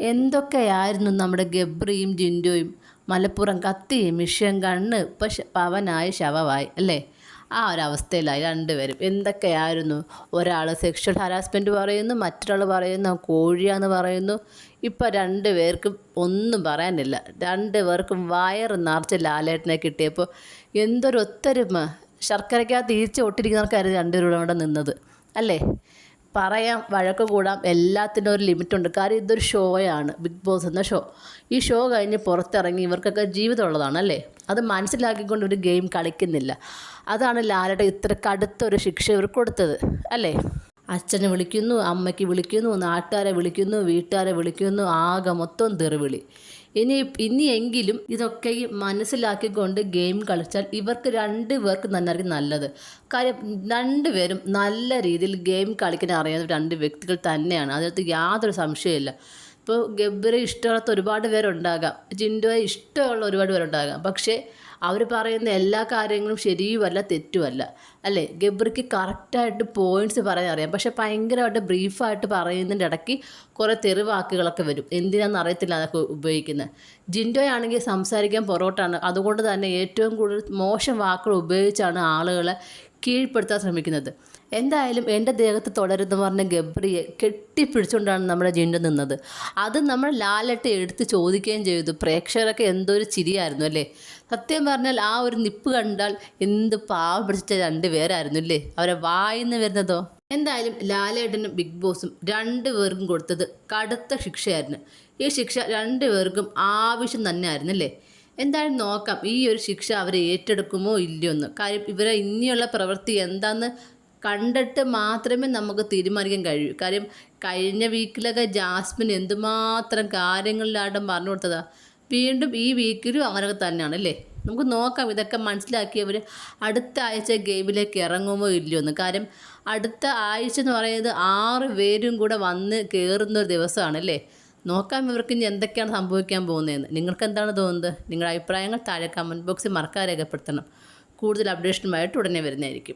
എന്തൊക്കെയായിരുന്നു നമ്മുടെ ഗബ്രിയും ജിൻഡോയും? മലപ്പുറം കത്തിയും മിഷ്യൻ കണ്ണ് ഇപ്പം പവനായ ശവമായി അല്ലേ? ആ ഒരവസ്ഥയിലായി രണ്ടുപേരും. എന്തൊക്കെയായിരുന്നു? ഒരാൾ സെക്ഷൽ ഹരാസ്മെന്റ് പറയുന്നു മറ്റൊരാൾ പറയുന്നു കോഴിയാന്ന് പറയുന്നു. ഇപ്പം രണ്ട് പേർക്കും ഒന്നും പറയാനില്ല. രണ്ട് പേർക്കും വയറ് നിറച്ച് ലാലേട്ടനെ കിട്ടിയപ്പോൾ എന്തൊരു ഒത്തൊരുമ. ശർക്കരയ്ക്കകത്ത് ഈച്ച ഒട്ടിരിക്കുന്നവർക്കായിരുന്നു രണ്ടുപേരും അവിടെ നിന്നത് അല്ലേ? പറയാം വഴക്ക് കൂടാം എല്ലാത്തിനും ഒരു ലിമിറ്റുണ്ട്. കാര്യം ഇതൊരു ഷോയാണ് ബിഗ് ബോസ് എന്ന ഷോ. ഈ ഷോ കഴിഞ്ഞ് പുറത്തിറങ്ങി ഇവർക്കൊക്കെ ജീവിതമുള്ളതാണ് അല്ലേ? അത് മനസ്സിലാക്കിക്കൊണ്ട് ഒരു ഗെയിം കളിക്കുന്നില്ല. അതാണ് ലാലയുടെ ഇത്ര കടുത്തൊരു ശിക്ഷ ഇവർ കൊടുത്തത് അല്ലേ? അച്ഛനെ വിളിക്കുന്നു അമ്മയ്ക്ക് വിളിക്കുന്നു നാട്ടുകാരെ വിളിക്കുന്നു വീട്ടുകാരെ വിളിക്കുന്നു ആകെ മൊത്തം തെറിവിളി. ഇനി ഇനിയെങ്കിലും ഇതൊക്കെ മനസ്സിലാക്കിക്കൊണ്ട് ഗെയിം കളിച്ചാൽ ഇവർക്ക് രണ്ട് പേർക്ക് നന്നായിരിക്കും നല്ലത്. കാര്യം രണ്ടുപേരും നല്ല രീതിയിൽ ഗെയിം കളിക്കാൻ അറിയാവുന്ന രണ്ട് വ്യക്തികൾ തന്നെയാണ്. അതിനകത്ത് യാതൊരു സംശയമില്ല ഇപ്പോൾ ഗബ്ബറെ ഇഷ്ടമുള്ള ഒരുപാട് പേരുണ്ടാകാം. ജിൻഡോയെ ഇഷ്ടമുള്ള ഒരുപാട് പേരുണ്ടാകാം. പക്ഷേ അവർ പറയുന്ന എല്ലാ കാര്യങ്ങളും ശരിയുമല്ല തെറ്റുമല്ല. അല്ലേ? ഗബ്രിക്ക് കറക്റ്റായിട്ട് പോയിന്റ്സ് പറയാൻ അറിയാം പക്ഷെ ഭയങ്കരമായിട്ട് ബ്രീഫായിട്ട് പറയുന്നതിന്റെ ഇടയ്ക്ക് കുറേ തെറിവാക്കുകളൊക്കെ വരും. എന്തിനാണെന്ന് അറിയത്തില്ല അതൊക്കെ ഉപയോഗിക്കുന്നത്. ജിൻഡോയാണെങ്കിൽ സംസാരിക്കാൻ പുറകോട്ടാണ് അതുകൊണ്ട് തന്നെ ഏറ്റവും കൂടുതൽ മോശം വാക്കുകൾ ഉപയോഗിച്ചാണ് ആളുകളെ കീഴ്പ്പെടുത്താൻ ശ്രമിക്കുന്നത്. എന്തായാലും എന്റെ ദേഹത്ത് തുടരുതെന്ന് പറഞ്ഞ ഗബ്രിയെ കെട്ടിപ്പിടിച്ചുകൊണ്ടാണ് നമ്മുടെ ജിൻഡ നിന്നത്. അത് നമ്മൾ ലാലട്ട് എടുത്ത് ചോദിക്കുകയും ചെയ്തു. പ്രേക്ഷകരൊക്കെ എന്തൊരു ചിരിയായിരുന്നു അല്ലേ? സത്യം പറഞ്ഞാൽ ആ ഒരു നിപ്പ് കണ്ടാൽ എന്ത് പാവം പിടിച്ച രണ്ട് പേരായിരുന്നു അല്ലേ? അവരെ വായിന്ന് വരുന്നതോ? എന്തായാലും ലാലേട്ടനും ബിഗ് ബോസും രണ്ട് പേർക്കും കൊടുത്തത് കടുത്ത ശിക്ഷയായിരുന്നു. ഈ ശിക്ഷ രണ്ട് പേർക്കും ആവശ്യം തന്നെ ആയിരുന്നു അല്ലേ? എന്തായാലും നോക്കാം ഈ ഒരു ശിക്ഷ അവരെ ഏറ്റെടുക്കുമോ ഇല്ലയോ എന്ന്. കാര്യം ഇവരെ ഇനിയുള്ള പ്രവൃത്തി എന്താണെന്ന് കണ്ടിട്ട് മാത്രമേ നമുക്ക് തീരുമാനിക്കാൻ കഴിയൂ. കാര്യം കഴിഞ്ഞ വീക്കിലൊക്കെ ജാസ്മിൻ എന്തുമാത്രം കാര്യങ്ങളിലായിട്ടും പറഞ്ഞു കൊടുത്തതാ. വീണ്ടും ഈ വീക്കിലും അങ്ങനെയൊക്കെ തന്നെയാണ് അല്ലേ? നമുക്ക് നോക്കാം ഇതൊക്കെ മനസ്സിലാക്കിയവർ അടുത്ത ആഴ്ച ഗെയിമിലേക്ക് ഇറങ്ങുമോ ഇല്ലയോ എന്ന്. കാര്യം അടുത്ത ആഴ്ച എന്ന് പറയുന്നത് ആറ് പേരും കൂടെ വന്ന് കയറുന്ന ഒരു ദിവസമാണ് അല്ലേ? നോക്കാം ഇവർക്ക് ഇനി എന്തൊക്കെയാണ് സംഭവിക്കാൻ പോകുന്നതെന്ന്. നിങ്ങൾക്ക് എന്താണ് തോന്നുന്നത്? നിങ്ങളുടെ അഭിപ്രായങ്ങൾ താഴെ കമന്റ് ബോക്സിൽ മറക്കാൻ രേഖപ്പെടുത്തണം. കൂടുതൽ അപ്ഡേഷനുമായിട്ട് ഉടനെ വരുന്നതായിരിക്കും.